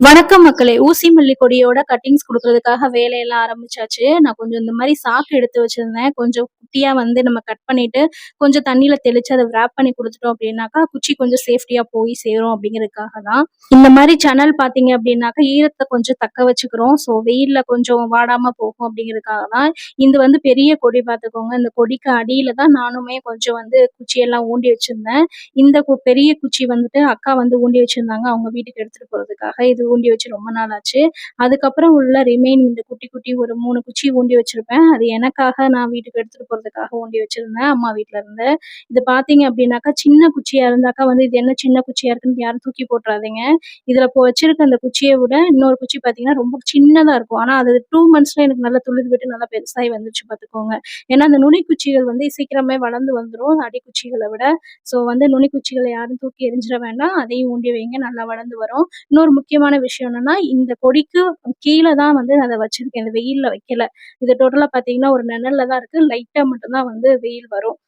வணக்கம் மக்களே. ஊசி மல்லி கொடியோட கட்டிங்ஸ் கொடுக்கறதுக்காக வேலையெல்லாம் ஆரம்பிச்சாச்சு. நான் கொஞ்சம் இந்த மாதிரி சாக்கு எடுத்து வச்சிருந்தேன். கொஞ்சம் குட்டியா வந்து நம்ம கட் பண்ணிட்டு கொஞ்சம் தண்ணியில தெளிச்சு அதை ரேப் பண்ணி கொடுத்துட்டோம் அப்படின்னாக்கா குச்சி கொஞ்சம் சேஃப்டியா போய் சேரும் அப்படிங்கிறதுக்காக தான். இந்த மாதிரி சேனல் பாத்தீங்க அப்படின்னாக்கா ஈரத்தை கொஞ்சம் தக்க வச்சுக்கிறோம். ஸோ வெயில்ல கொஞ்சம் வாடாம போகும் அப்படிங்கிறதுக்காக தான் இது வந்து பெரிய கொடி பார்த்துக்கோங்க. இந்த கொடிக்கு அடியில தான் நானுமே கொஞ்சம் வந்து குச்சியெல்லாம் ஊண்டி வச்சிருந்தேன். இந்த கு- பெரிய குச்சி வந்துட்டு அக்கா வந்து ஊண்டி வச்சிருந்தாங்க. அவங்க வீட்டுக்கு எடுத்துட்டு போறதுக்காக இது ஊண்டி வச்சு ரொம்ப நாள் ஆச்சு அதுக்கப்புறம் உள்ள ரிமைன் இந்த குட்டி குட்டி ஒரு மூணு குச்சி ஊண்டி வச்சிருப்பேன். அது எனக்காக நான் வீட்டுக்கு எடுத்துட்டு போடுறதுக்காக ஊண்டி வச்சிருந்தேன். அம்மா வீட்ல இருந்து. இது பாத்தீங்க அப்படின்னாக்கா சின்ன குச்சியா இருந்தாக்கா வந்து இது என்ன சின்ன குச்சியா இருக்குன்னு யாரும் தூக்கி போட்டுறாதீங்க. இதுல இப்போ வச்சிருக்க அந்த குச்சியை விட இன்னொரு குச்சி பாத்தீங்கன்னா ரொம்ப சின்னதா இருக்கும். ஆனா அது டூ மந்த்ஸ்ல எனக்கு நல்லா துளிர் விட்டு நல்லா பெருசாகி வந்துச்சு பாத்துக்கோங்க. ஏன்னா அந்த நுனி குச்சிகள் வந்து சீக்கிரமே வளர்ந்து வந்துரும் அடி குச்சிகளை விட. ஸோ வந்து நுனி குச்சிகளை யாரும் தூக்கி எரிஞ்சிட வேண்டாம். அதையும் ஊண்டி வைங்க நல்லா வளர்ந்து வரும். இன்னொரு முக்கியமான விஷயம் என்னன்னா இந்த கொடிக்கு கீழே தான் வந்து அதை வச்சிருக்கேன். இந்த வெயில்ல வைக்கல. இது டோட்டலாக பாத்தீங்கன்னா ஒரு நிழல்ல தான் இருக்கு. லைட்டாக மட்டும்தான் வந்து வெயில் வரும்.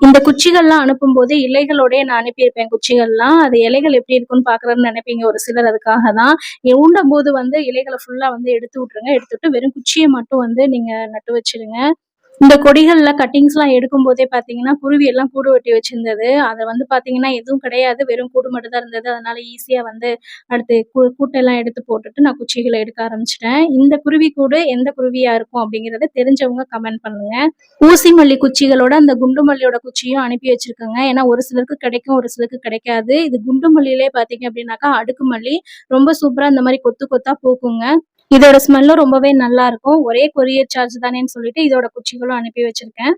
இந்த குச்சிகள்லாம் அனுப்பும்போது இலைகளோடய நான் அனுப்பியிருப்பேன் குச்சிகள்லாம். அது இலைகள் எப்படி இருக்குன்னு பாக்குறதுன்னு நினைப்பீங்க ஒரு சிலர் அதுக்காக தான் ஊண்டும் போது வந்து இலைகளை ஃபுல்லா வந்து எடுத்து விட்டுருங்க. எடுத்துட்டு வெறும் குச்சியை மட்டும் வந்து நீங்க நட்டு வச்சிருங்க. இந்த கொடிகள்ல கட்டிங்ஸ் எல்லாம் எடுக்கும் போதே பாத்தீங்கன்னா குருவி எல்லாம் கூடு வெட்டி வச்சிருந்தது. அதை வந்து பாத்தீங்கன்னா எதுவும் கிடையாது. வெறும் கூடு மட்டும் தான் இருந்தது. அதனால ஈஸியா வந்து அடுத்து கூட்டை கூட்டெல்லாம் எடுத்து போட்டுட்டு நான் குச்சிகளை எடுக்க ஆரம்பிச்சிட்டேன். இந்த குருவி கூடு எந்த குருவியா இருக்கும் அப்படிங்கறத தெரிஞ்சவங்க கமெண்ட் பண்ணுங்க. ஊசி மல்லி குச்சிகளோட அந்த குண்டு மல்லியோட குச்சியும் அனுப்பி வச்சிருக்கோங்க. ஏன்னா ஒரு சிலருக்கு கிடைக்கும் ஒரு சிலருக்கு கிடைக்காது. இது குண்டு மல்லியிலே பாத்தீங்க அப்படின்னாக்கா அடுக்கு மல்லி. ரொம்ப சூப்பரா இந்த மாதிரி கொத்து கொத்தா பூக்குங்க. இதோட ஸ்மெல்லும் ரொம்பவே நல்லா இருக்கும். ஒரே கொரியர் சார்ஜ் தானேன்னு சொல்லிட்டு இதோட குச்சிகளும் அனுப்பி வச்சிருக்கேன்.